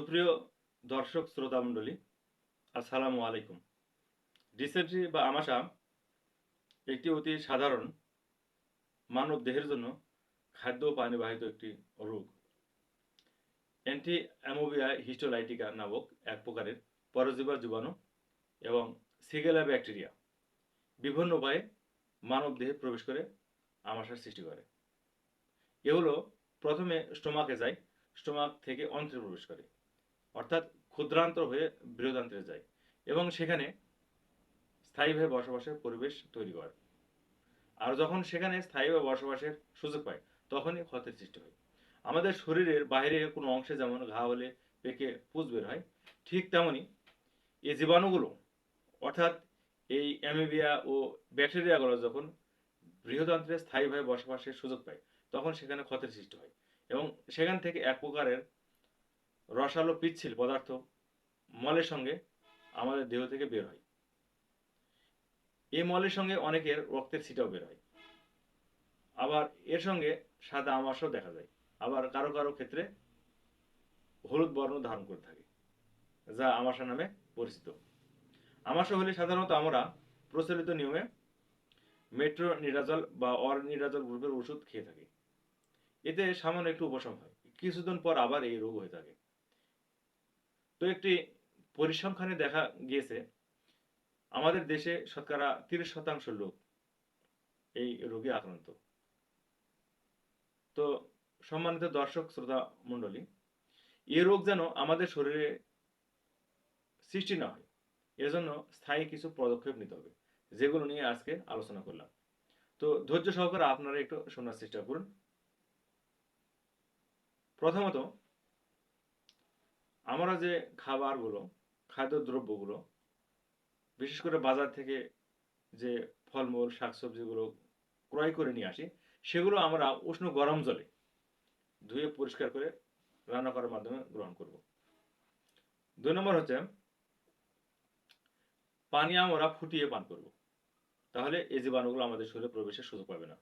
সুপ্রিয় দর্শক, শ্রোতা মণ্ডলী, আসসালামু আলাইকুম। ডিসেন্ট্রি বা আমাশা একটি অতি সাধারণ মানব দেহের জন্য খাদ্য ও পানিবাহিত একটি রোগ। অ্যান্টি অ্যামোবিয়া হিস্টোলাইটিকা নামক এক প্রকারের পরজীবী জীবাণু এবং সিগেলা ব্যাকটেরিয়া বিভিন্ন উপায়ে মানব দেহে প্রবেশ করে আমাশার সৃষ্টি করে। এগুলো প্রথমে স্টোমাকে যায়, স্টোমাক থেকে অন্ত্রে প্রবেশ করে। অর্থাৎ ক্ষুদ্রান্তর হয়ে বৃহদান্ত্রে যায় এবং সেখানে স্থায়ীভাবে বসবাসের পরিবেশ তৈরি করে। আর যখন সেখানে স্থায়ীভাবে বসবাসের সুযোগ পায়, তখনই ক্ষতের সৃষ্টি হয়। আমাদের শরীরের বাইরে কোনো অংশে যেমন ঘা হলে পেকে পুজ বের হয়, ঠিক তেমনি এই জীবাণুগুলো, অর্থাৎ এই অ্যামিবিয়া ও ব্যাকটেরিয়াগুলো যখন বৃহদান্ত্রে স্থায়ীভাবে বসবাসের সুযোগ পায়, তখন সেখানে ক্ষতের সৃষ্টি হয় এবং সেখান থেকে এক প্রকারের রসালো পিচ্ছিল পদার্থ। মলের সঙ্গে আমাদের দেহ থেকে বের হয়। এই মলের সঙ্গে অনেকের রক্তের ছিটাও বের হয়। আবার এর সঙ্গে সাদা আমাশও দেখা যায়। আবার কারও কারও ক্ষেত্রে হলুদ বর্ণ ধারণ করে থাকে, যা আমাশা নামে পরিচিত। আমাশা হলে সাধারণত আমরা প্রচলিত নিয়মে মেট্রো নিরাজল বা অর নিরাজল গ্রুপের ওষুধ খেয়ে থাকি। এতে সামান্য একটু উপশম হয়। কিছুদিন পর আবার এই রোগ হয়ে থাকে। তো একটি পরিসংখ্যানে দেখা গিয়েছে, আমাদের দেশে শতকরা তিরিশ শতাংশ লোক এই রোগে আক্রান্ত। তো সম্মানিত দর্শক, শ্রোতা মণ্ডলী এই রোগ যেন আমাদের শরীরে সৃষ্টি না হয়, এজন্য স্থায়ী কিছু পদক্ষেপ নিতে হবে, যেগুলো নিয়ে আজকে আলোচনা করলাম। তো ধৈর্য সহকারে আপনারা একটু শোনার চেষ্টা করুন। প্রথমত আমরা যে খাবারগুলো খাদ্য দ্রব্যগুলো বিশেষ করে বাজার থেকে যে ফলমূল, শাকসবজিগুলো ক্রয় করে নিয়ে আসি, সেগুলো আমরা উষ্ণ গরম জলে ধুয়ে পরিষ্কার করে রান্না করার মাধ্যমে গ্রহণ করব। দুই নম্বর হচ্ছে, পানি আমরা ফুটিয়ে পান করব। তাহলে এই জীবাণুগুলো আমাদের শরীরে প্রবেশের সুযোগ পাবে না।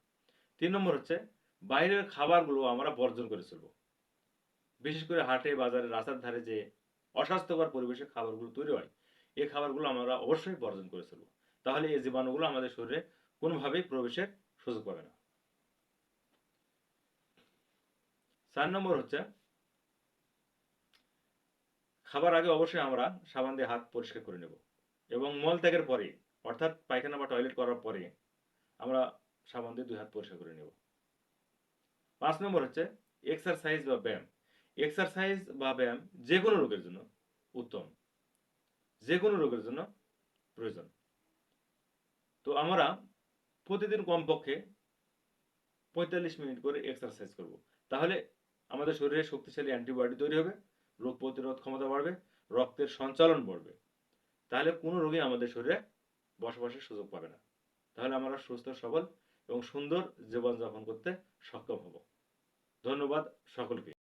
তিন নম্বর হচ্ছে, বাইরের খাবারগুলো আমরা বর্জন করে চলবো। বিশেষ করে হাটে, বাজারে, রাস্তার ধারে যে অস্বাস্থ্যকর পরিবেশে খাবারগুলো তৈরি হয়, এই খাবারগুলো আমরা অবশ্যই বর্জন করে চলবো। তাহলে এই জীবাণুগুলো আমাদের শরীরে কোনোভাবেই প্রবেশের সুযোগ পাবে না। চার নম্বর হচ্ছে, খাবার আগে অবশ্যই আমরা সাবান দিয়ে হাত পরিষ্কার করে নেব এবং মল ত্যাগের পরে, অর্থাৎ পায়খানা বা টয়লেট করার পরে আমরা সাবান দিয়ে দুই হাত পরিষ্কার করে নেব। পাঁচ নম্বর হচ্ছে এক্সারসাইজ বা ব্যায়াম। এক্সারসাইজ বা ব্যায়াম যে কোনো রোগের জন্য উত্তম। যে কোনো রোগের জন্য প্রয়োজন। তো আমরা প্রতিদিন কমপক্ষে পঁয়তাল্লিশ মিনিট করে এক্সারসাইজ করব। তাহলে আমাদের শরীরে শক্তিশালী অ্যান্টিবডি তৈরি হবে, রোগ প্রতিরোধ ক্ষমতা বাড়বে, রক্তের সঞ্চালন বাড়বে। তাহলে কোনো রোগী আমাদের শরীরে বসবাসের সুযোগ পাবে না। তাহলে আমরা সুস্থ, সবল এবং সুন্দর জীবনযাপন করতে সক্ষম হব। ধন্যবাদ সকলকে।